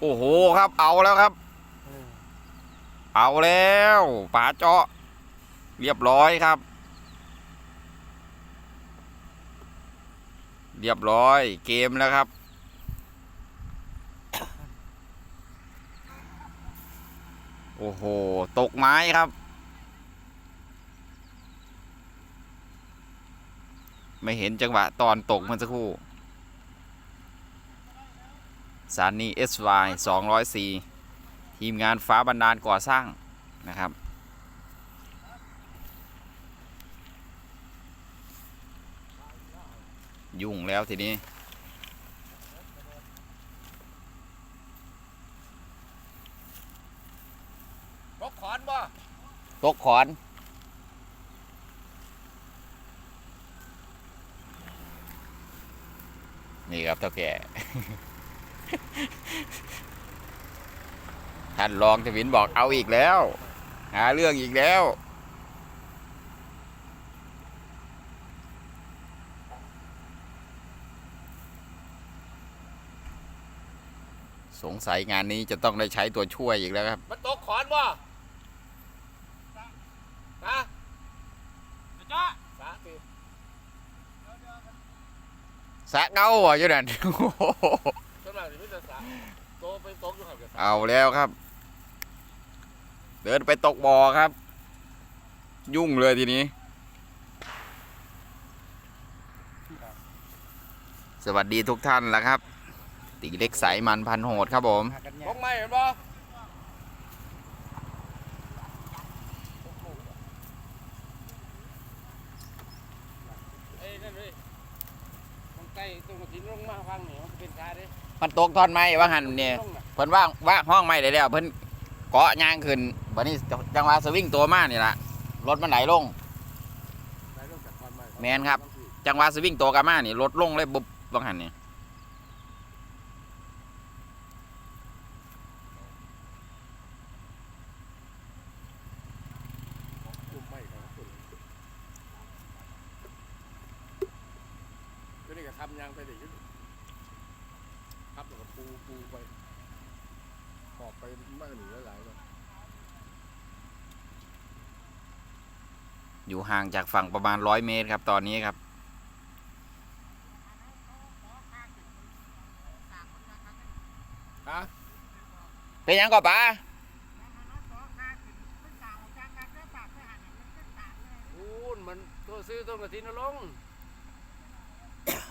โอ้โหครับเอาแล้วครับ เอาแล้วป๋าเจาะ เรียบร้อยครับ เรียบร้อยเกมแล้วครับ โอ้โห ตกไม้ครับ ไม่เห็นจังหวะตอนตกเมื่อสักครู่ สารนี่ SY 204 ทีมงานฟ้าบันดาลก่อสร้างนะครับ ยุ่งแล้วทีนี้รกขอนบ่ ตกขอนนี่ครับเท่าแก่ ท่านรองทวินบอกเอาอีกแล้ว หาเรื่องอีกแล้ว สงสัยงานนี้จะต้องได้ใช้ตัวช่วยอีกแล้วครับ มันตกขอนบ่ฮะจ้าสาสิสะเก้าอะอยู่นั่นโอ้ โหสำหรับที่มิตรสาโตไปตกอยู่หันกับสาเอาแล้วครับ เดินไปตกบ่อครับ ยุ่งเลยทีนี้ สวัสดีทุกท่านแล้วครับ ตีเล็กสายมันพันโหดครับผมตกไม่เห็นบ่เอ้ยนั่นเลยตรงใกล้ตรงกระถินลงมาฟังนี่มันเป็นคาเด้ มันตกทอนไม้ว่าหันเนี่ยลงน่ะเพิ่นว่างว่าห้องไม้ได้แล้วเพิ่นเกาะยางขึ้นวันนี้จังหวะสวิงตัวมานี่ละรถมันไหลลงไหนลงจากขอนไม้แม่นครับ จังหวะสวิงตัวกลับมานี่รถลงเลยบุบบางหันนี่กลุ่มไม้ของคุณก็นี่ก็ทำยางไปเด็ก ครับแล้วก็ปูปูไปขอบไปมากหนีหลายๆเลยอยู่ห่างจากฝั่งประมาณร้อยเมตรครับตอนนี้ครับ ฮะเป็นหยังก่อป้าพูนมันตัวซื้อต้นกระถินเอาลง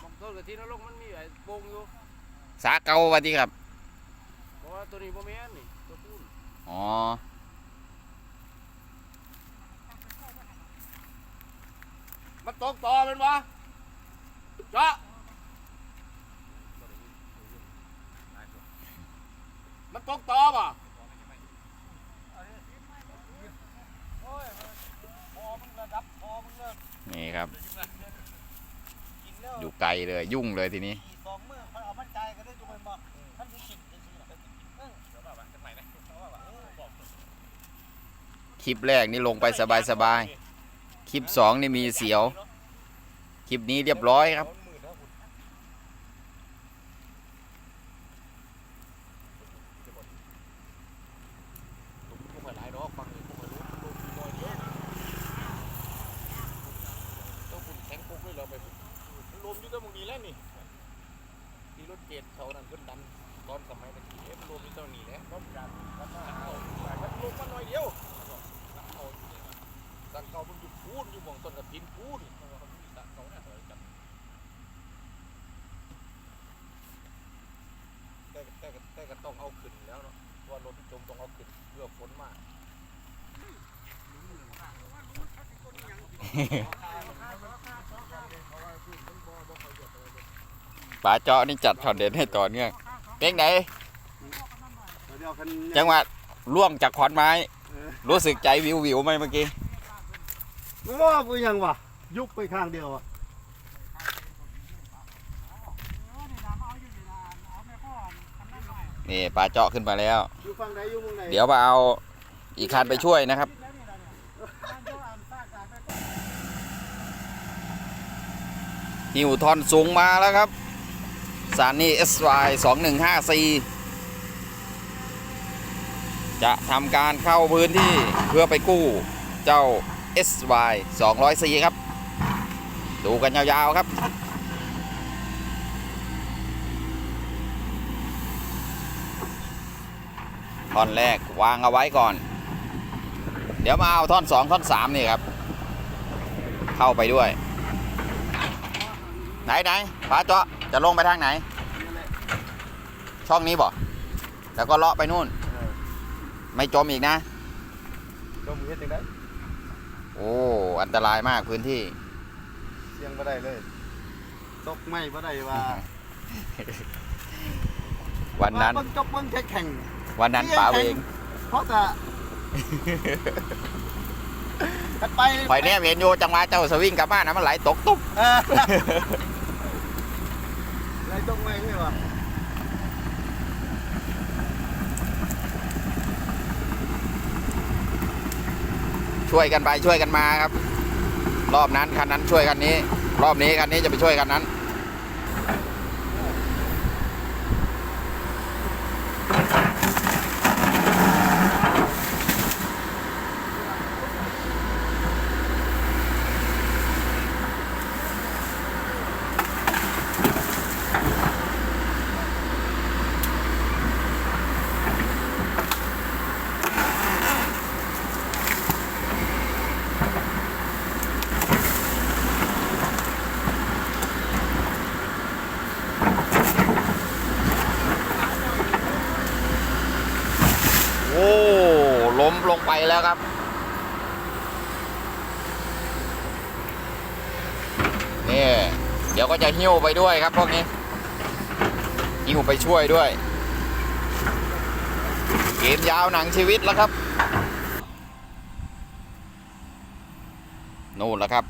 บอกต้นกระถินเอาลงมันมีไอ้โป่งอยู่ สาเกาวันที่ครับเพราะว่าตัวนี้บ่แม่นนี่ตัวพูนอ๋อมันตกต่อเป็นบ่เจาะมันตกต่อป่ะโอ้ยพอมึงระดับพอมึงเลิกนี่ครับกินแล้วอยู่ไกลเลยยุ่งเลยทีนี้ ลิปแรกนี่ลงไปสบายๆคลิปสองนี่มีเสียว คลิปนี้เรียบร้อยครับ พวกหลายดอกฟังนี่พวกรู้รู้น้อยเดียวต้องคุณแข็งปุ๊กเลยเหรอไปพุ่นมันรวมอยู่ตรงนี้แล้วนี่ที่รถเกตเขานั่นขึ้นดันตอนสมัยตะกี้เอ๊ะมันรวมอยู่ตรงนี้แหละรถกันแล้วก็เอามันลงมาหน่อยเดียวเอาสังเกามันอยู่พูนอยู่หมองต้นกระถินพูนเพราะว่ามันมีสังเกาเนี่ยจำแต่ แต่แต่แต่ก็ต้องเอาขึ้นแล้วเนาะเพราะว่ารถที่จมต้องเอาขึ้นเพื่อฝนมาป๋าเจาะนี่จัดช็อตเด็ดให้ต่อเนื่องเป็นไงเดี๋ยวคันจังหวะล่วงจากขอนไม้ รู้สึกใจวิววิวๆไหมเมื่อกี้ ว่าไปยังวะยุบไปข้างเดียวอะ นี่ป๋าเจาะขึ้นมาแล้ว อยู่ฝั่งไหนอยู่เมืองไหนเดี๋ยวมาเอาอีกคันไปช่วยนะครับ หิวทอนสูงมาแล้วครับ สารนี่ SY 2154จะทำการเข้าพื้นที่เพื่อไปกู้เจ้า SY 200C ครับ ดูกันยาวๆครับ ท่อนแรกวางเอาไว้ก่อน เดี๋ยวมาเอาท่อน2ท่อน3นี่ครับ เข้าไปด้วย ไหนไหนพาเจาะจะลงไปทางไหน ช่องนี้บ่แล้วก็เลาะไปนู่น ไม่จมอีกนะ จมเฮ็ดจังได๋โอ้ อันตรายมากพื้นที่ เสียงบ่ได้เลยตกไม่บ่ได้ว่า วันนั้นว่าเบิ่งจบเบิ่งแข่ง วันนั้นป๋าเองเพราะแต่กันไปข่อยเนี่ยเห็นอยู่จังหวะเจ้าสวิงกลับบ้านนะมันไหลตกตุ๊บเออไรตกไม่เลยว่ะช่วยกันไปช่วยกันมาครับ รอบนั้นคันนั้นช่วยคันนี้ รอบนี้คันนี้จะไปช่วยคันนั้น โอ้ล้มลงไป แล้วครับ นี่ เดี๋ยวก็จะหิ้วไปด้วยครับพวกนี้หิ้วไปช่วยด้วย เกมยาวหนังชีวิตแล้วครับ นู่นแล้วครับ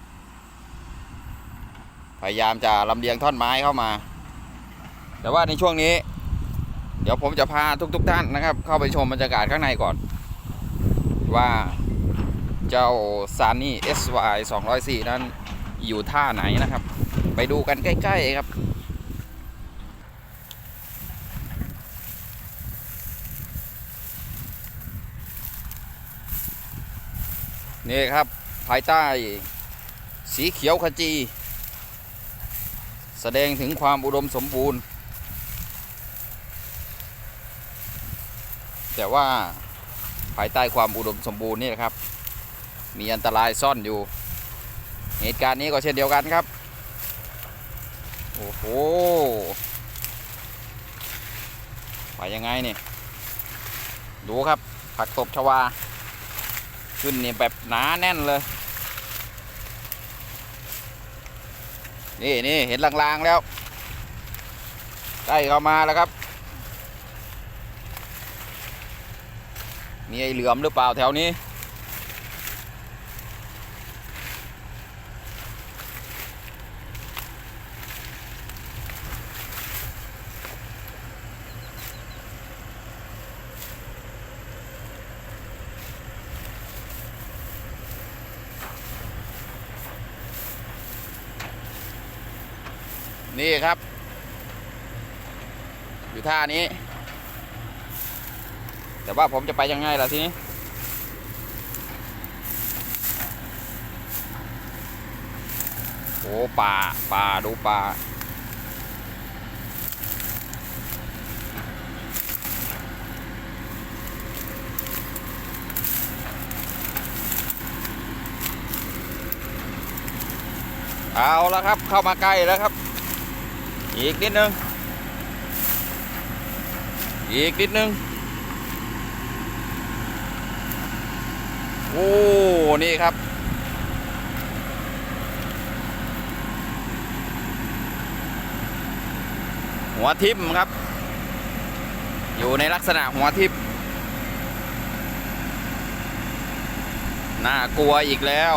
พยายามจะลำเลียงท่อนไม้เข้ามา แต่ว่าในช่วงนี้ เดี๋ยวผมจะพาทุกๆทท่านนะครับ เข้าไปชมบรรยากาศข้างในก่อน ว่าเจ้าซานี่ SY 204 นั้นอยู่ท่าไหนนะครับ ไปดูกันใกล้ ๆ ครับนี่ครับ ภายใต้สีเขียวขจี แสดงถึงความอุดมสมบูรณ์ แต่ว่า ภายใต้ความอุดมสมบูรณ์นี่นะครับ มีอันตรายซ่อนอยู่ เหตุการณ์นี้ก็เช่นเดียวกันครับ โอ้โหไปยังไงนี่ ดูครับ ผักตบชวา ขึ้นนี่แบบหนาแน่นเลย นี่นี่เห็นลางๆแล้ว ใกล้เข้ามาแล้วครับ มีไอ้เหลือมหรือเปล่าแถวนี้ นี่ครับ อยู่ท่านี้ แต่ว่าผมจะไปยังไงล่ะทีนี้โอ้ป่าป่าดูป่าเอาแล้วครับเข้ามาใกล้แล้วครับ อีกนิดนึง อีกนิดนึง อ้ นี่ครับ หัวทิมครับ อยู่ในลักษณะหัวทิมน่ากลัวอีกแล้ว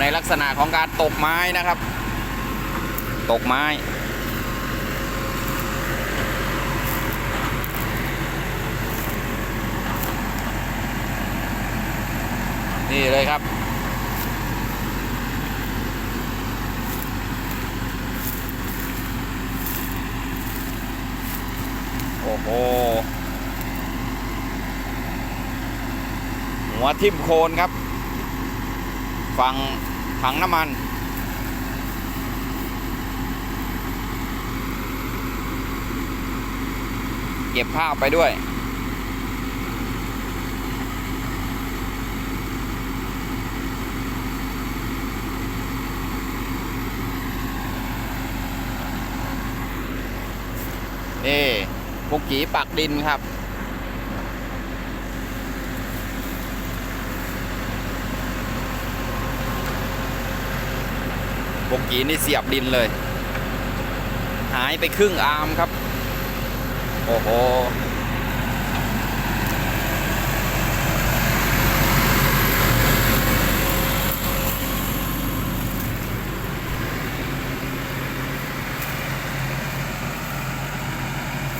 ในลักษณะของการตกไม้นะครับ ตกไม้นี่เลยครับ โอ้โห หัวทิ่มโคนครับฟัง ถังน้ำมัน เก็บภาพไปด้วย นี่ปุกกีปักดินครับ ปกกีนี่เสียบดินเลย หายไปครึ่งอาร์มครับ โอ้โห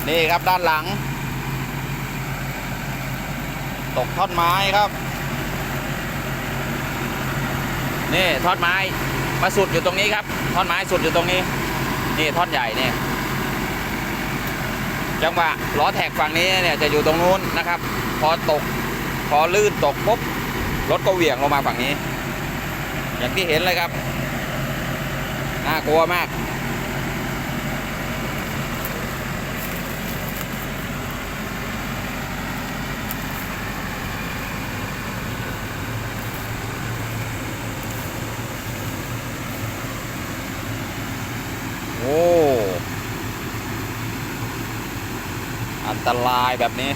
นี่ครับด้านหลัง ตกท่อนไม้ครับ นี่ท่อนไม้ มาสุดอยู่ตรงนี้ครับท่อนไม้สุดอยู่ตรงนี้ นี่ท่อนใหญ่เนี่ยจังหวะล้อแท็กฝั่งนี้เนี่ยจะอยู่ตรงนู้นนะครับ พอตก พอลื่นตกปุ๊บรถก็เหวี่ยงลงมาฝั่งนี้ อย่างที่เห็นเลยครับน่ากลัวมาก โอ้ อัน ตรายแบบนี้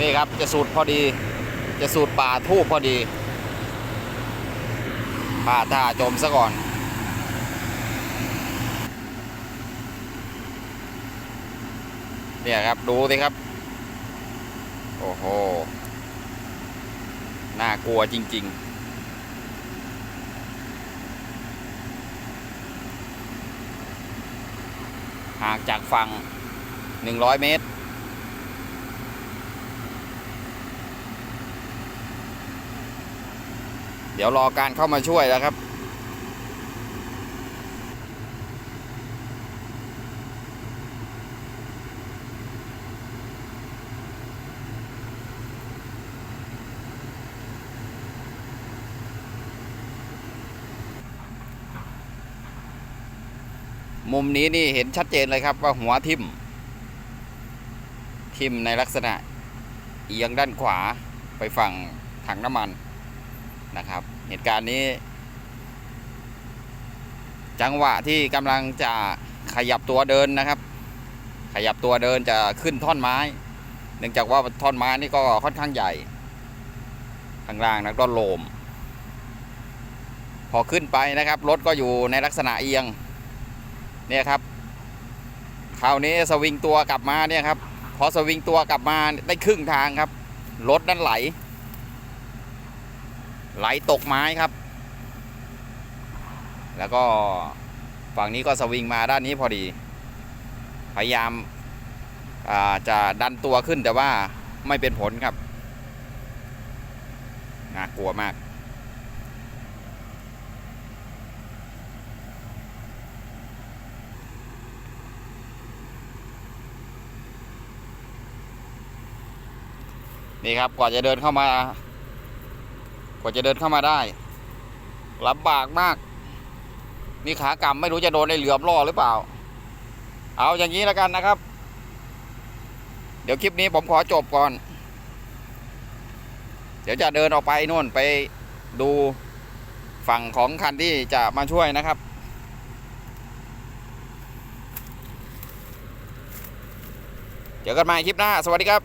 นี่ครับจะสูตรพอดี จะสูตรป่าทูบพอดี ป่าท่าจมซะก่อน เนี่ยครับ ดูสิครับ โอ้โห น่ากลัวจริง ๆห่างจากฝั่ง 100 เมตร เดี๋ยวรอการเข้ามาช่วยแล้วครับ มุมนี้นี่เห็นชัดเจนเลยครับว่าหัวทิ่ม ทิ่มในลักษณะเอียงด้านขวาไปฝั่งถังน้ำมัน นะครับ เหตุการณ์นี้ จังหวะที่กำลังจะขยับตัวเดินนะครับ ขยับตัวเดินจะขึ้นท่อนไม้ เนื่องจากว่าท่อนไม้นี่ก็ค่อนข้างใหญ่ ข้างล่างนั้นก็โลม พอขึ้นไปนะครับรถก็อยู่ในลักษณะเอียง เนี่ยครับคราวนี้สวิงตัวกลับมาเนี่ยครับพอสวิงตัวกลับมาได้ครึ่งทางครับรถนั้นไหล ไหลตกไม้ครับ แล้วก็ฝั่งนี้ก็สวิงมาด้านนี้พอดี พยายามาจะดันตัวขึ้นแต่ว่าไม่เป็นผลครับน่ากลัวมาก นี่ครับกว่าจะเดินเข้ามา กว่าจะเดินเข้ามาได้ลำบากมาก นี่ขากำไม่รู้จะโดนไอ้เหลือมล่อหรือเปล่า เอาอย่างนี้แล้วกันนะครับ เดี๋ยวคลิปนี้ผมขอจบก่อน เดี๋ยวจะเดินออกไปนู่นไปดูฝั่งของคันที่จะมาช่วยนะครับ เจอกันใหม่คลิปหน้า สวัสดีครับ